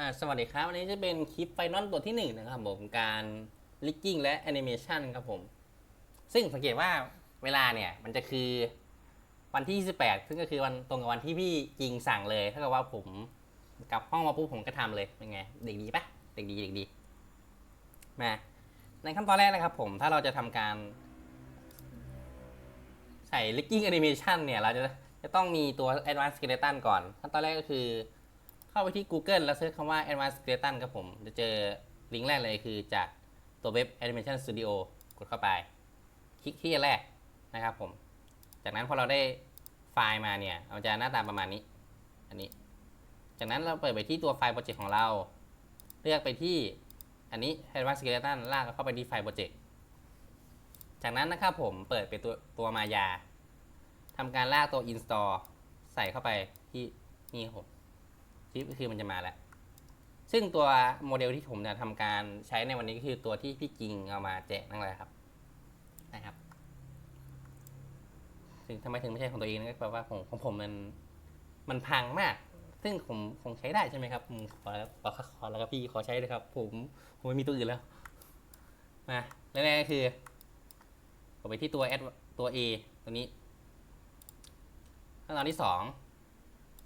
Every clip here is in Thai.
อ่าสวัสดีครับวันนี้จะเป็นคลิปไฟนอลตัวที่หนึ่งนะครับผมการลิกกิ้งและแอนิเมชันครับผม ซึ่งสังเกตว่าเวลาเนี่ยมันจะคือวันที่ 28 ซึ่งก็คือวันตรงกับวันที่พี่จริงสั่งเลยถ้ากับว่าผมกลับห้องมาปุ๊บผมก็ทำเลยเป็นไง เด็กดีปะเด็กดีเด็กดีมาในขั้นตอนแรกนะครับผมถ้าเราจะทำการ ใส่ Linking Animation เนี่ยเราจะจะต้องมีตัว Advanced Skeleton ก่อนขั้นตอนแรกก็คือ เข้าไปที่ Google แล้วเซิร์ชคำว่า Advanced Skeleton ครับผม จะเจอลิงก์แรกเลยคือจากตัวเว็บ Animation Studio กดเข้าไป คลิกที่แรกนะครับผม จากนั้นพอเราได้ไฟล์มาเนี่ยมันจะหน้าตาประมาณนี้ อันนี้ จากนั้นเราเปิดไปที่ตัวไฟล์โปรเจกต์ของเรา เลือกไปที่อันนี้ Advanced Skeleton ลากเข้าไปที่ไฟล์โปรเจกต์ จากนั้นนะครับผมเปิดเป็นตัวตัวมายาทำการลากตัว install ใส่เข้าไปที่นี่ครับผม ชิปก็คือมันจะมาแล้ว ซึ่งตัวโมเดลที่ผมจะทำการใช้ในวันนี้ก็คือตัวที่พี่จริงเอามาแจกนั่นแหละครับนะครับถึงทำไมถึงไม่ใช่ของตัวเองนะก็แปลว่าของของผมมันมันพังมาก ซึ่งผมคงใช้ได้ใช่ไหมครับผมขอขอขอแล้วก็พี่ขอใช้เลยครับ ผมผมไม่มีตัวอื่นแล้วมาแรกๆก็คือกดไปที่ตัว add ตัว A ตัวนี้ขั้นตอนที่สอง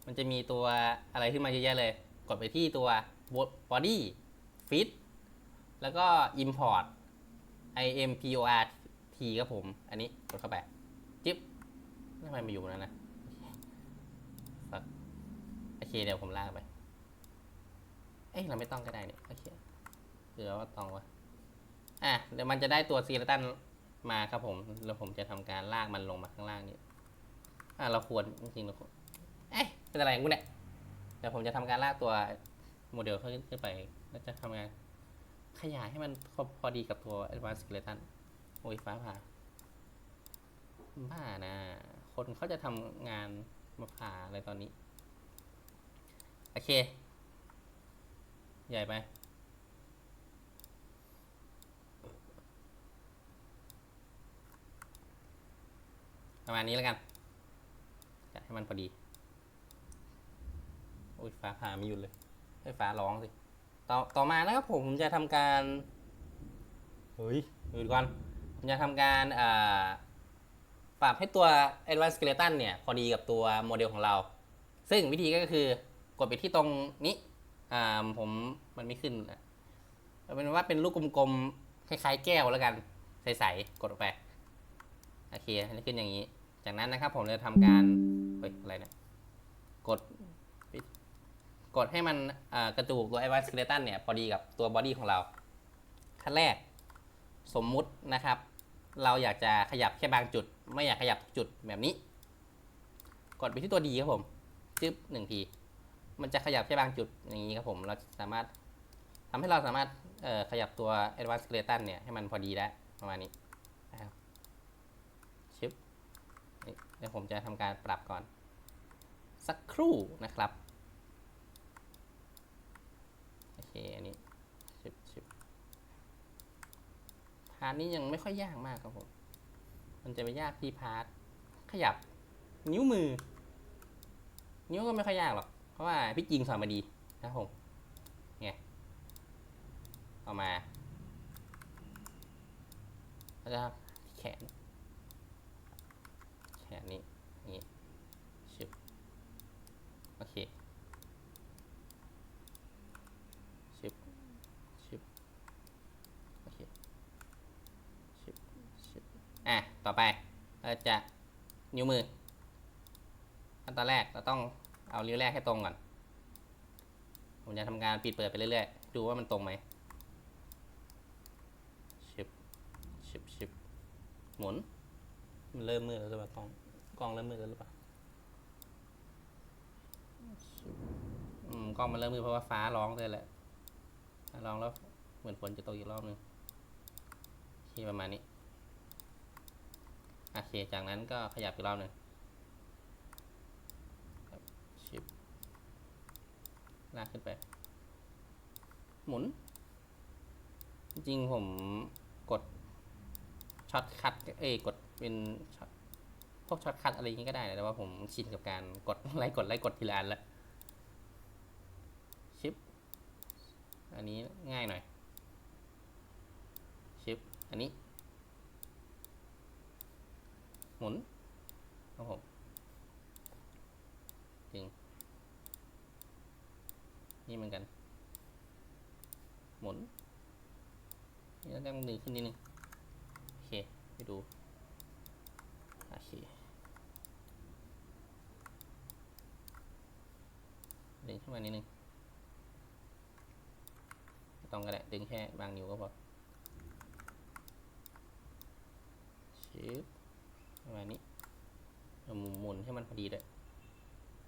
มันจะมีตัวอะไรขึ้นมาเยอะแยะเลย กดไปที่ตัว body fit แล้วก็ import import t ครับผม อันนี้กดเข้าไป จิ๊บทำไมมาอยู่นั้นนะโอเคเดี๋ยวผมลากไป เอ้ยเราไม่ต้องก็ได้เนี่ยโอเคหรือว่าต้องวะอะเดี๋ยวมันจะได้ตัวซีเลตันมาครับผม แล้วผมจะทำการลากมันลงมาข้างล่างนี้อ่าเราควรจริงๆเราควรเอ๊ะ เป็นอะไรของกูเนี่ยเดี๋ยวผมจะทำการลากตัวโมเดลขึ้นขึ้นไปแล้วจะทำงานขยายให้มันพอพอดีกับตัว Advanced Skeleton โอ้ยฟ้าผ่าบ้านะ คนเขาจะทำงานมาผ่าอะไรตอนนี้ โอเค ใหญ่ไป ประมาณนี้แล้วกันจัดให้มันพอดี อ้ยฟ้าผ่าไม่หยุดเลยให้ฟ้าร้องสิ ต่อต่อมานะครับผมจะทำการเฮ้ยหยุดก่อนผมจะทำการอ่าปรับให้ตัว Advanced Skeleton เนี่ย พอดีกับตัวโมเดลของเรา ซึ่งวิธีก็คือกดไปที่ตรงนี้ อ่าผมมันไม่ขึ้นอะเอาเป็นว่าเป็นลูกกลมๆ คล้ายๆ แก้วแล้วกัน ใสๆ กดออกไป โอเคให้ขึ้นอย่างนี้ จากนั้นนะครับผมจะทำการ เฮ้ย อะไรเนะกดปิด กดให้มันกระจุกตัว Advanced Skeleton เนี่ยพอดีกับตัวบอดี้ของเรา ขั้นแรกสมมุตินะครับ เราอยากจะขยับแค่บางจุด ไม่อยากขยับทุกจุดแบบนี้ กดไปที่ตัวดีครับผมจึ๊บหนึ่งที มันจะขยับแค่บางจุดอย่างนี้ครับผม เราสามารถทำให้เราสามารถขยับตัว Advanced Skeleton เนี่ยให้มันพอดีได้ประมาณนี้นะครับชิปเดี๋ยวผมจะทำการปรับก่อน สักครู่นะครับ โอเค อันนี้ ชิปชิปพาร์ทนี้ยังไม่ค่อยยากมากครับผม มันจะไปยากที่พาร์ทขยับนิ้วมือ นิ้วก็ไม่ค่อยยากหรอก เพราะว่าพี่จิงสอนมาดีนะครับผมไงเอามาแล้วแขน แขนนี้นี่ชึบโอเคชึบชึบโอเคชึบชึบอะ ต่อไป เราจะ นิ้วมือขั้นตอนแรกเราต้องเอานิ้วแรกให้ตรงก่อน ผมจะทำการปิดเปิดไปเรื่อยๆ ดูว่ามันตรงไหมชึบชึบชึบหมุน มันเริ่มมืดแล้วหรือเปล่ากล้องกล้องเริ่มมืดแล้วหรือเปล่าอืมกล้องมันเริ่มมืดเพราะว่าฟ้าร้องเลยแหละร้องแล้วเหมือนฝนจะตกอีกรอบนึงโอเคประมาณนี้ โอเค จากนั้นก็ขยับอีกรอบหนึ่งครับชิปลากขึ้นไป หมุน จริงๆผมกดช็อตคัดเอ้ยกดเป็นช็อตพวกช็อตคัดอะไรอย่างงี้ก็ได้นะแต่ว่าผมชินกับการกดไล่กดไล่กดทีละอันละชิป อันนี้ง่ายหน่อย ชิป อันนี้ ห มุนครับผมดึงนี่เหมือนกัน หมุนนี่ต้องดึงขึ้นนิดนึงโอเคไปดูโอเคดึงขึ้นมานิดนึงต้องก็ได้ดึงแค่บางนิ้วก็พอชิป ประมาณนี้เอาหมุนหมุนให้มันพอดีด้วย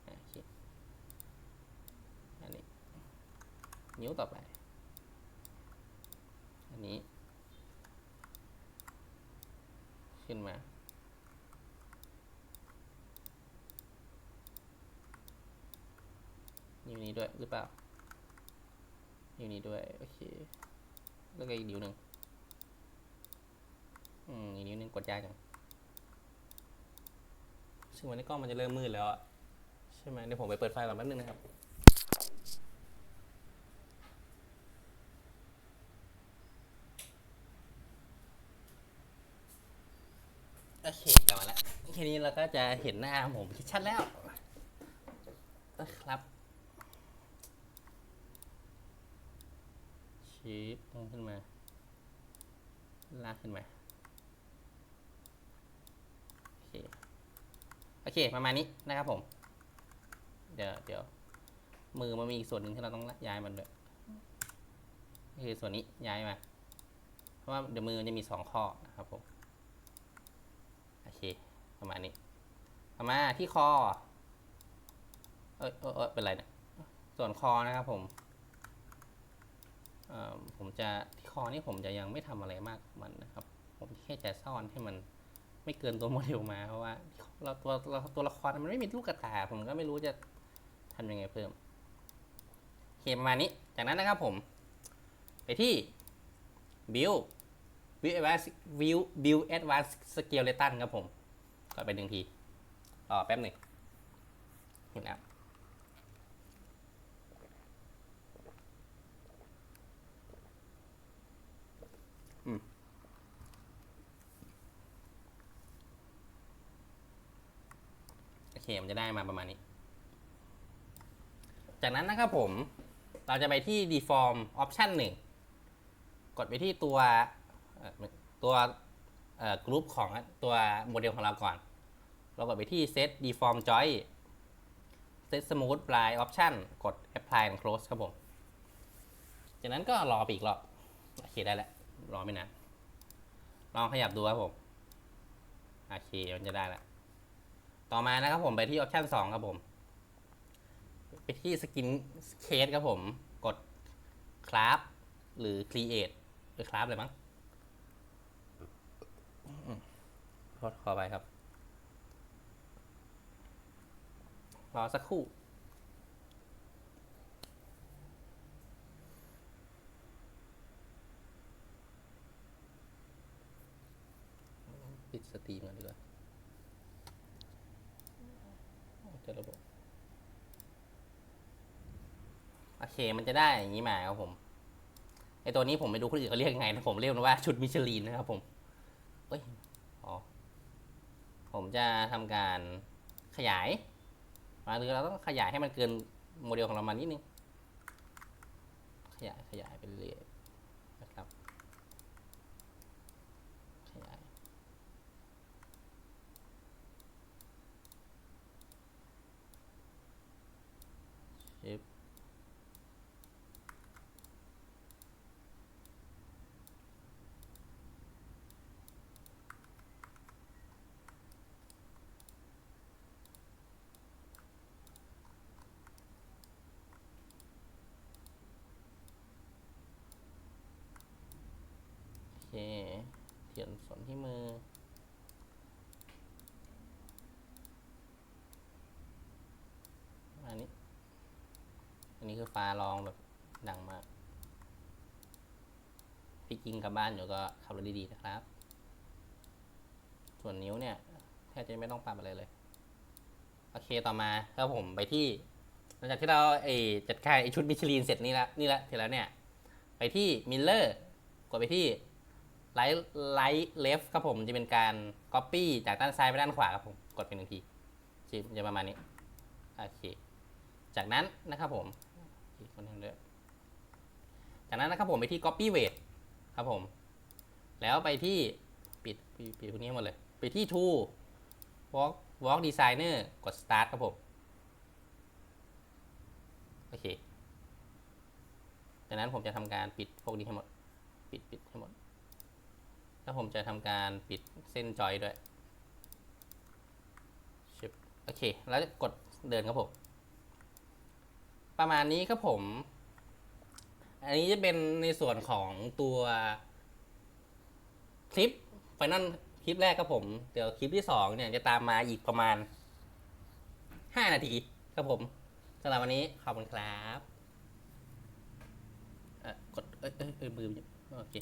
โอเคอันนี้ นิ้วต่อไป อันนี้ ขึ้นมานิ้วนี้ด้วยหรือเปล่านิ้วนี้ด้วย โอเค แล้วก็อีกนิ้วหนึ่งอืมอีกนิ้วหนึ่งกดยากจัง งวันนี้กล้องมันจะเริ่มมืดแล้วอะใช่ไหมเดี๋ยวผมไปเปิดไฟก่อนแป๊บนึงนะครับ โอเคกลับมาแล้วทีนี้เราก็จะเห็นหน้าผมชัดแล้วนะครับชีฟลงขึ้นมา ลากขึ้นมา โอเค โอเค ประมาณนี้นะครับผม เดี๋ยวเดี๋ยวมือมันมีอีกส่วนหนึ่งที่เราต้องย้ายมันด้วยคือส่วนนี้ย้ายมา เพราะว่าเดี๋ยวมือมันจะมีสองข้อนะครับผม โอเค ประมาณนี้ต่อมาที่คอ เอ้ยเอยเอยเป็นไรเนี่ยส่วนคอนะครับผมผมจะที่คอนี่ผมจะยังไม่ทำอะไรมากมันนะครับ ผมแค่จะซ่อนให้มัน ไม่เกินตัวโมเดลมาเพราะว่าเราตัวเราตัวละครมันไม่มีลูกกระตาผมก็ไม่รู้จะทำยังไงเพิ่มโอเคประมาณนี้จากนั้นนะครับผม ไปที่ build build advanced build build advanced skeleton ครับผม ก็ไปหนึ่งทีรอแป๊บหนึ่งเห็นแล้วอืมโอ เคมันจะได้มาประมาณนี้ จากนั้นนะครับผม เราจะไปที่ deform option หนึ่งกดไปที่ตัวตัวกรุ๊ปของตัวโมเดลของเราก่อน เรากดไปที่ set deform joint set smooth blind option กด apply and close ครับผม จากนั้นก็รอไปอีกรอบ โอเคได้แล้ว รอไม่นาน ลองขยับดูครับผม โอเค มันจะได้แล้ว ต่อมานะครับผมไปที่ option 2ครับผม ไปที่ skin case ครับผม กด craft หรือ create หรือ craft เลยมั้งขอขอไปครับ รอสักครู่ปิดสตรีมกันดีกว่าเจอระบบ โอเค มันจะได้อย่างนี้มาครับผมไอตัวนี้ผมไม่รู้คนอื่นเขาเรียกยังไงนะผมเรียกมันว่าชุดมิชลินนะครับผมเอ้ยอ๋อผมจะทำการขยายมาหรือเราต้องขยายให้มันเกินโมเดลของเรามานิดนึง ขยายขยายไปเรื่อยนะครับ ขยาย ชิป โอเค เทียนสนที่มือ อันนี้ อันนี้คือฟ้ารองแบบดังมากพี่กิงกลับบ้านเดี๋ยวก็ขับรถดีๆนะครับ ส่วนนิ้วเนี่ยแทบจะไม่ต้องปรับอะไรเลย โอเคต่อมาครับผมไปที่หลังจากที่เราไอจัดการไอชุดมิชลินเสร็จนี่ละนี่ละเสร็จแล้วเนี่ย ไปที่ Miller กดไปที่ Right Right Left ครับผมจะเป็นการ Copy จากด้านซ้ายไปด้านขวาครับผม กดเป็นหนึ่งทีจะประมาณนี้ โอเค จากนั้นนะครับผม อีกคนหนึงด้วยจากนั้นนะครับผมไปที่ Copy Weight ครับผม แล้วไปที่ปิดปิดพวกนี้หมดเลย ไปที่ Tool Walk Walk Designer กด Start ครับผม โอเค จากนั้นผมจะทำการปิดพวกนี้ให้หมด ปิดปิดให้หมด แล้วผมจะทำการปิดเส้นจอยด้วย โอเค แล้วกดเดินครับผม ประมาณนี้ครับผม อันนี้จะเป็นในส่วนของตัวคลิปไฟนอลคลิปแรกครับผม เดี๋ยวคลิปที่สองเนี่ยจะตามมาอีกประมาณห้านาทีครับผมสำหรับวันนี้ขอบคุณครับกดเอ้ยเอ้ยเอ้ยมือโอเค